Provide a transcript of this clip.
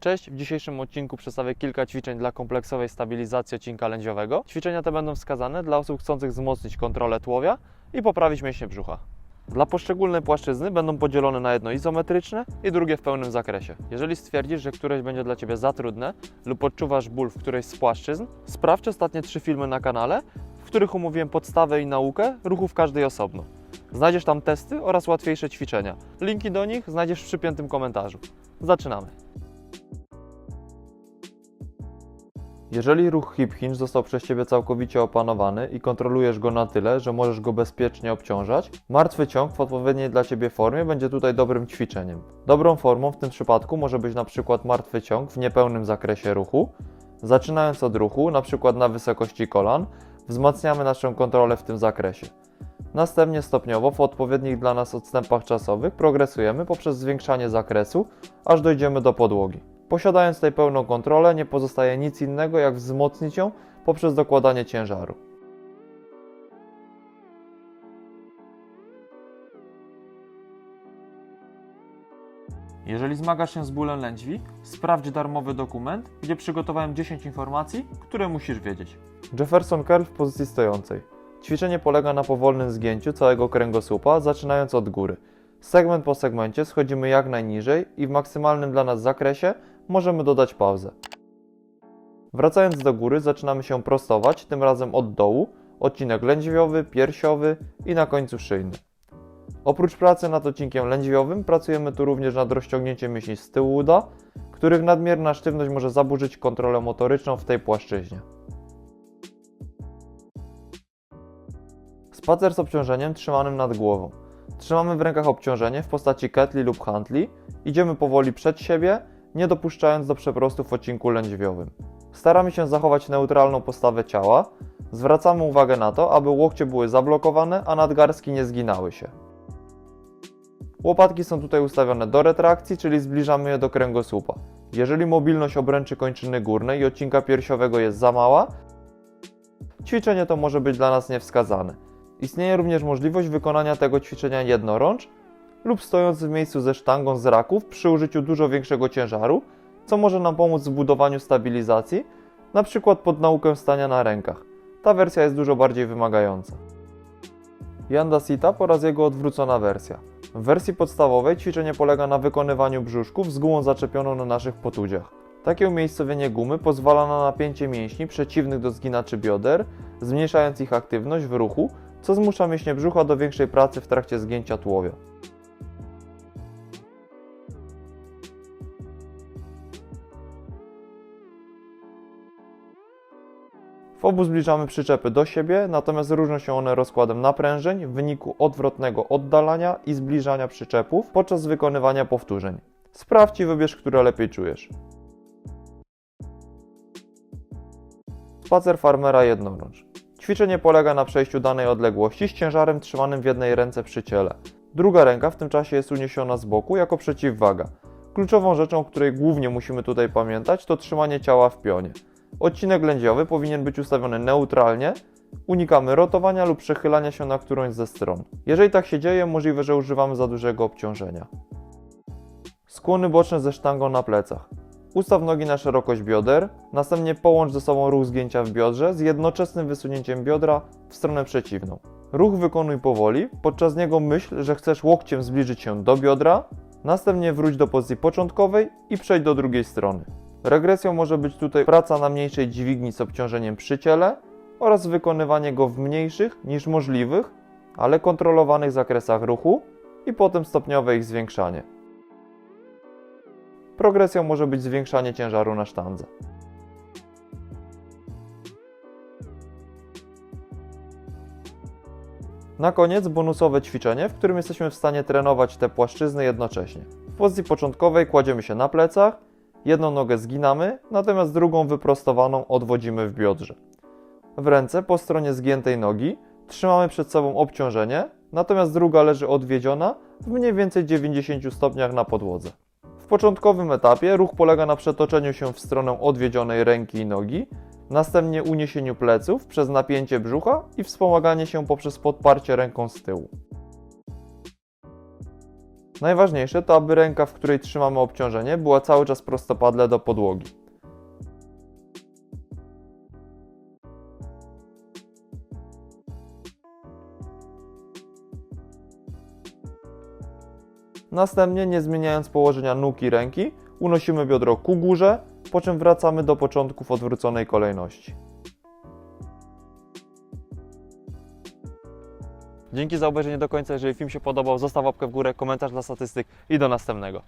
Cześć, w dzisiejszym odcinku przedstawię kilka ćwiczeń dla kompleksowej stabilizacji odcinka lędźwiowego. Ćwiczenia te będą wskazane dla osób chcących wzmocnić kontrolę tułowia i poprawić mięśnie brzucha. Dla poszczególnej płaszczyzny będą podzielone na jedno izometryczne i drugie w pełnym zakresie. Jeżeli stwierdzisz, że któreś będzie dla Ciebie za trudne lub odczuwasz ból w którejś z płaszczyzn, sprawdź ostatnie trzy filmy na kanale, w których omówiłem podstawę i naukę ruchów każdej osobno. Znajdziesz tam testy oraz łatwiejsze ćwiczenia. Linki do nich znajdziesz w przypiętym komentarzu. Zaczynamy. Jeżeli ruch hip hinge został przez Ciebie całkowicie opanowany i kontrolujesz go na tyle, że możesz go bezpiecznie obciążać, martwy ciąg w odpowiedniej dla Ciebie formie będzie tutaj dobrym ćwiczeniem. Dobrą formą w tym przypadku może być przykład martwy ciąg w niepełnym zakresie ruchu. Zaczynając od ruchu, przykład na wysokości kolan, wzmacniamy naszą kontrolę w tym zakresie. Następnie stopniowo w odpowiednich dla nas odstępach czasowych progresujemy poprzez zwiększanie zakresu, aż dojdziemy do podłogi. Posiadając tutaj pełną kontrolę, nie pozostaje nic innego jak wzmocnić ją poprzez dokładanie ciężaru. Jeżeli zmagasz się z bólem lędźwi, sprawdź darmowy dokument, gdzie przygotowałem 10 informacji, które musisz wiedzieć. Jefferson Curl w pozycji stojącej. Ćwiczenie polega na powolnym zgięciu całego kręgosłupa, zaczynając od góry. Segment po segmencie schodzimy jak najniżej i w maksymalnym dla nas zakresie możemy dodać pauzę. Wracając do góry, zaczynamy się prostować, tym razem od dołu, odcinek lędźwiowy, piersiowy i na końcu szyjny. Oprócz pracy nad odcinkiem lędźwiowym, pracujemy tu również nad rozciągnięciem mięśni z tyłu uda, których nadmierna sztywność może zaburzyć kontrolę motoryczną w tej płaszczyźnie. Spacer z obciążeniem trzymanym nad głową. Trzymamy w rękach obciążenie w postaci ketli lub hantli, idziemy powoli przed siebie, nie dopuszczając do przeprostu w odcinku lędźwiowym. Staramy się zachować neutralną postawę ciała, zwracamy uwagę na to, aby łokcie były zablokowane, a nadgarstki nie zginały się. Łopatki są tutaj ustawione do retrakcji, czyli zbliżamy je do kręgosłupa. Jeżeli mobilność obręczy kończyny górnej i odcinka piersiowego jest za mała, ćwiczenie to może być dla nas niewskazane. Istnieje również możliwość wykonania tego ćwiczenia jednorącz lub stojąc w miejscu ze sztangą z raków przy użyciu dużo większego ciężaru, co może nam pomóc w zbudowaniu stabilizacji, przykład pod naukę stania na rękach. Ta wersja jest dużo bardziej wymagająca. Yanda Sit-up oraz jego odwrócona wersja. W wersji podstawowej ćwiczenie polega na wykonywaniu brzuszków z gumą zaczepioną na naszych potudziach. Takie umiejscowienie gumy pozwala na napięcie mięśni przeciwnych do zginaczy bioder, zmniejszając ich aktywność w ruchu, co zmusza mięśnie brzucha do większej pracy w trakcie zgięcia tułowia. W obu zbliżamy przyczepy do siebie, natomiast różnią się one rozkładem naprężeń w wyniku odwrotnego oddalania i zbliżania przyczepów podczas wykonywania powtórzeń. Sprawdź i wybierz, które lepiej czujesz. Spacer farmera jednorącz. Ćwiczenie polega na przejściu danej odległości z ciężarem trzymanym w jednej ręce przy ciele. Druga ręka w tym czasie jest uniesiona z boku jako przeciwwaga. Kluczową rzeczą, o której głównie musimy tutaj pamiętać, to trzymanie ciała w pionie. Odcinek lędźwiowy powinien być ustawiony neutralnie. Unikamy rotowania lub przechylania się na którąś ze stron. Jeżeli tak się dzieje, możliwe, że używamy za dużego obciążenia. Skłony boczne ze sztangą na plecach. Ustaw nogi na szerokość bioder, następnie połącz ze sobą ruch zgięcia w biodrze z jednoczesnym wysunięciem biodra w stronę przeciwną. Ruch wykonuj powoli, podczas niego myśl, że chcesz łokciem zbliżyć się do biodra, następnie wróć do pozycji początkowej i przejdź do drugiej strony. Regresją może być tutaj praca na mniejszej dźwigni z obciążeniem przy ciele oraz wykonywanie go w mniejszych niż możliwych, ale kontrolowanych zakresach ruchu i potem stopniowe ich zwiększanie. Progresją może być zwiększanie ciężaru na sztandze. Na koniec bonusowe ćwiczenie, w którym jesteśmy w stanie trenować te płaszczyzny jednocześnie. W pozycji początkowej kładziemy się na plecach, jedną nogę zginamy, natomiast drugą wyprostowaną odwodzimy w biodrze. W ręce po stronie zgiętej nogi trzymamy przed sobą obciążenie, natomiast druga leży odwiedziona w mniej więcej 90 stopniach na podłodze. W początkowym etapie ruch polega na przetoczeniu się w stronę odwiedzionej ręki i nogi, następnie uniesieniu pleców przez napięcie brzucha i wspomaganie się poprzez podparcie ręką z tyłu. Najważniejsze to, aby ręka, w której trzymamy obciążenie, była cały czas prostopadle do podłogi. Następnie, nie zmieniając położenia nóg i ręki, unosimy biodro ku górze, po czym wracamy do początku w odwróconej kolejności. Dzięki za obejrzenie do końca. Jeżeli film się podobał, zostaw łapkę w górę, komentarz dla statystyk i do następnego.